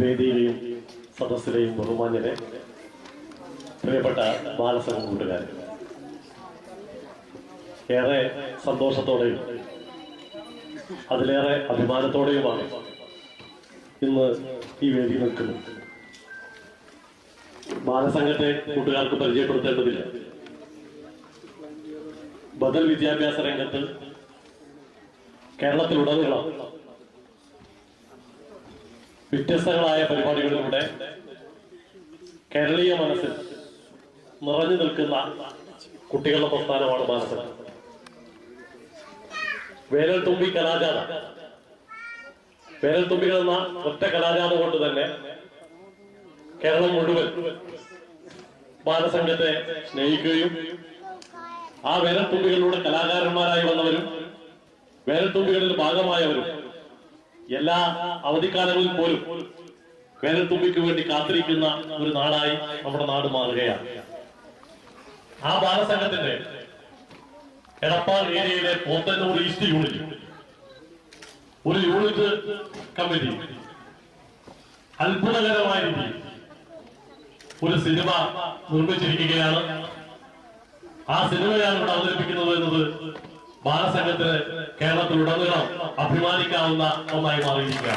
വേദിയിലെയും സദസ്സിലെയും ബഹുമാന്യരെ പ്രിയപ്പെട്ട ബാലസംഘ കൂട്ടുകാരെ ഏറെ സന്തോഷത്തോടെയും അതിലേറെ അഭിമാനത്തോടെയുമാണ് ഇന്ന് ഈ വേദി നിൽക്കുന്നത്. ബാലസംഘത്തെ കൂട്ടുകാർക്ക് പരിചയപ്പെടുത്തേണ്ടതില്ല. ബദൽ വിദ്യാഭ്യാസ രംഗത്ത് കേരളത്തിലുടനീളം വ്യത്യസ്തങ്ങളായ പരിപാടികളിലൂടെ കേരളീയ മനസ്സിൽ നിറഞ്ഞു നിൽക്കുന്ന കുട്ടികളുടെ പ്രസ്ഥാനമാണ് ബാലസംഘം വേനൽ തുമ്പി കലാചാരം വേനൽ തുമ്പികൾ എന്ന ഒറ്റ കലാചാരം കൊണ്ട് തന്നെ കേരളം മുഴുവൻ ബാലസംഘത്തെ സ്നേഹിക്കുകയും ആ വേനൽ തുമ്പികളിലൂടെ കലാകാരന്മാരായി വന്നവരും വേനൽ തുമ്പികളിൽ ഭാഗമായവരും എല്ലാ അവധിക്കാലങ്ങളിൽ പോലും വേനൽത്തുമ്പിക്ക് വേണ്ടി കാത്തിരിക്കുന്ന ഒരു നാടായി നമ്മുടെ നാട് മാറുകയാണ്. ആ ബാലസംഘത്തിന്റെ എടപ്പാൾ ഏരിയയിലെ പോത്തന്നൂർ ഈസ്റ്റ് യൂണിറ്റ് ഒരു യൂണിറ്റ് കമ്മിറ്റി അത്ഭുതകരമായ രീതിയിൽ ഒരു സിനിമ നിർമ്മിച്ചിരിക്കുകയാണ്. ആ സിനിമയാണ് ഇവിടെ അവതരിപ്പിക്കുന്നത് എന്നത് ബാലസംഘത്തിന് കേരളത്തിലുടനീളം അഭിമാനിക്കാവുന്ന ഒന്നായി മാറിയിരിക്കുക.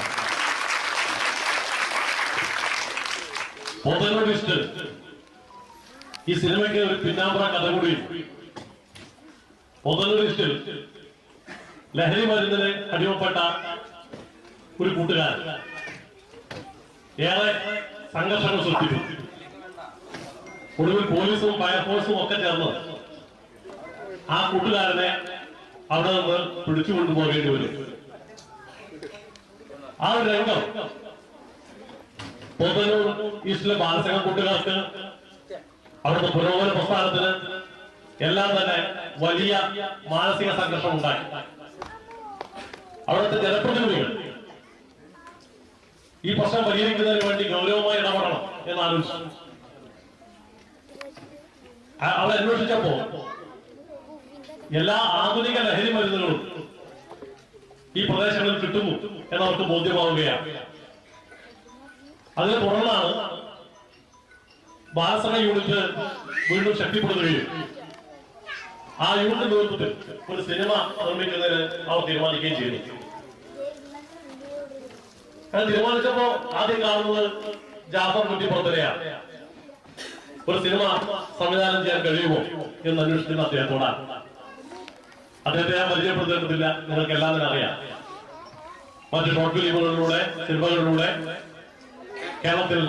പൊതനോടിസ്റ്റ് ഈ സിനിമയ്ക്ക് ഒരു പിന്നാമ്പുറ കഥ കൂടി. ലഹരി മരുന്നിന് അടിമപ്പെട്ട ഒരു കൂട്ടുകാരൻ. ഏറെ സംഘർഷങ്ങൾ സൃഷ്ടിച്ചു. ഒടുവിൽ പോലീസും ഫയർഫോഴ്സും ഒക്കെ ചേർന്ന് ആ കൂട്ടുകാരനെ അവിടെ നമ്മൾ പിടിച്ചു കൊണ്ടുപോകേണ്ടി വരും. ആ ഒരു രംഗം. പോത്തന്നൂർ ഈസ്റ്റിലെ മാനസിക കൂട്ടുകാർക്ക് അവിടുത്തെ പുരോഗമന പ്രസ്ഥാനത്തിന് എല്ലാം തന്നെ വലിയ മാനസിക സംഘർഷം ഉണ്ടായി. അവിടുത്തെ ജനപ്രതിനിധികൾ ഈ പ്രശ്നം പരിഹരിക്കുന്നതിന് വേണ്ടി ഗൗരവമായി ഇടപെടണം എന്നാലോചിച്ചു. അവൾ അന്വേഷിച്ചപ്പോ എല്ലാ ആധുനിക ലഹരി മരുന്നുകളും ഈ പ്രദേശങ്ങളിൽ കിട്ടുന്നു എന്നവർക്ക് ബോധ്യമാവുകയാണ്. അതിനെ തുടർന്നാണ് ബാലസന യൂണിറ്റ് വീണ്ടും ശക്തിപ്പെടുത്തുകയും ആ യൂണിറ്റ് നേതൃത്വത്തിൽ ഒരു സിനിമ നിർമ്മിക്കുന്നതിന് അവർ തീരുമാനിക്കുകയും ചെയ്തു. അത് തീരുമാനിച്ചപ്പോ ആദ്യം കാണുന്നത് ജാഫർ കുട്ടിപ്പുറത്തിനെയാണ് ഒരു സിനിമ സംവിധാനം ചെയ്യാൻ കഴിയുമോ എന്ന് അന്വേഷിക്കുന്ന അദ്ദേഹത്തോടാണ്. അദ്ദേഹത്തെ ഞാൻ പരിചയപ്പെടുത്തേണ്ടതില്ല. നിങ്ങൾക്ക് എല്ലാം തന്നെ അറിയാം. മറ്റ് ഷോർട്ട് ഫിലിമുകളിലൂടെ സിനിമകളിലൂടെ കേരളത്തിൽ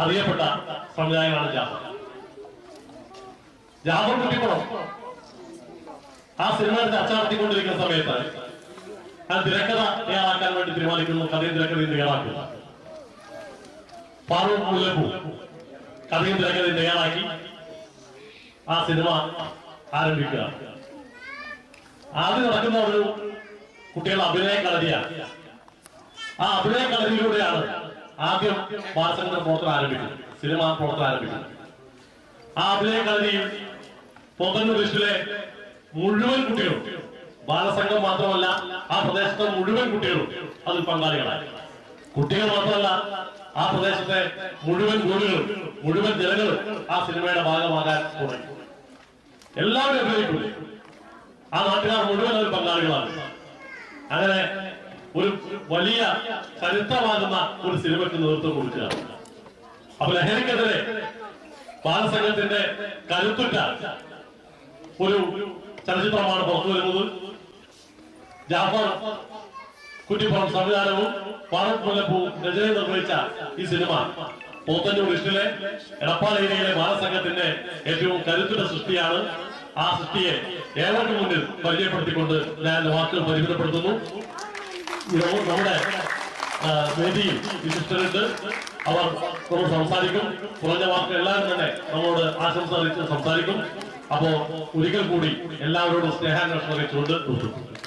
അറിയപ്പെട്ട സംവിധായകനാണ് ജാഫർ. ജാഫർ കുട്ടിപ്പുറം ആ സിനിമ ചർച്ച നടത്തിക്കൊണ്ടിരിക്കുന്ന സമയത്ത് ആ തിരക്കഥ തയ്യാറാക്കാൻ വേണ്ടി തീരുമാനിക്കുന്നു. കഥയും തിരക്കഥയും തയ്യാറാക്കുക ഫാറൂഖ് മുല്ലപ്പൂ കഥയും തിരക്കഥയും തയ്യാറാക്കി ആ സിനിമ ആരംഭിക്കുക. ആദ്യം നടക്കുന്ന ഒരു കുട്ടികളുടെ അഭിനയ കളരിയാണ് ആ അഭിനയ കളരിയിലൂടെയാണ് ആദ്യം വാർത്തകളുടെ പ്രവർത്തനം ആരംഭിക്കുന്നത്. സിനിമ പ്രവർത്തനം ആരംഭിക്കുന്നത്. ആ അഭിനയ കളരിയിൽ പോത്തന്നൂർ ലിസ്റ്റിലെ മുഴുവൻ കുട്ടികളും ബാലസംഘം മാത്രമല്ല ആ പ്രദേശത്തെ മുഴുവൻ കുട്ടികളും അതിൽ പങ്കാളികളായി. കുട്ടികൾ മാത്രമല്ല ആ പ്രദേശത്തെ മുഴുവൻ വീടുകളും മുഴുവൻ ജനങ്ങളും ആ സിനിമയുടെ ഭാഗമാകാൻ തുടങ്ങി. എല്ലാവരും അഭിനയിക്കുന്നു. ആ നാട്ടുകാർ മുഴുവൻ അവർ പങ്കാളികളാണ്. അങ്ങനെ ഒരു വലിയ ചരിത്രമാകുന്ന ഒരു സിനിമയ്ക്ക് നേതൃത്വം കൊടുക്കുക അപ്പൊ ലഹരിക്കെതിരെ ബാലസംഘത്തിന്റെ കരുത്തുറ്റ ഒരു ചലച്ചിത്രമാണ് പുറത്തു വരുന്നത്. ജാഫർ കുറ്റിപ്പുറം സംവിധാനവും ഭാരത് മുല്ലപ്പൂവും രചനയും നിർവഹിച്ച ഈ സിനിമ പോത്തന്നൂർ ഇഷ്ടിലെ എടപ്പാൾ ഏരിയയിലെ ബാലസംഘത്തിന്റെ ഏറ്റവും കരുത്തുറ്റ സൃഷ്ടിയാണ്. ആ സൃഷ്ടിയെ ഏവർക്കും മുന്നിൽ പരിചയപ്പെടുത്തിക്കൊണ്ട് ഞാൻ വാക്കുകൾ പരിമിതപ്പെടുത്തുന്നു. നമ്മുടെ വേദിയിൽ വിശിഷ്ടരുണ്ട്. അവർ നമ്മൾ സംസാരിക്കും. കുറഞ്ഞ വാക്ക് എല്ലാവരും തന്നെ നമ്മളോട് ആശംസ അറിയിച്ച് സംസാരിക്കും. അപ്പോ ഒരിക്കൽ കൂടി എല്ലാവരോടും സ്നേഹാന്വേഷണം അറിയിച്ചുകൊണ്ട് നിർത്തുന്നു.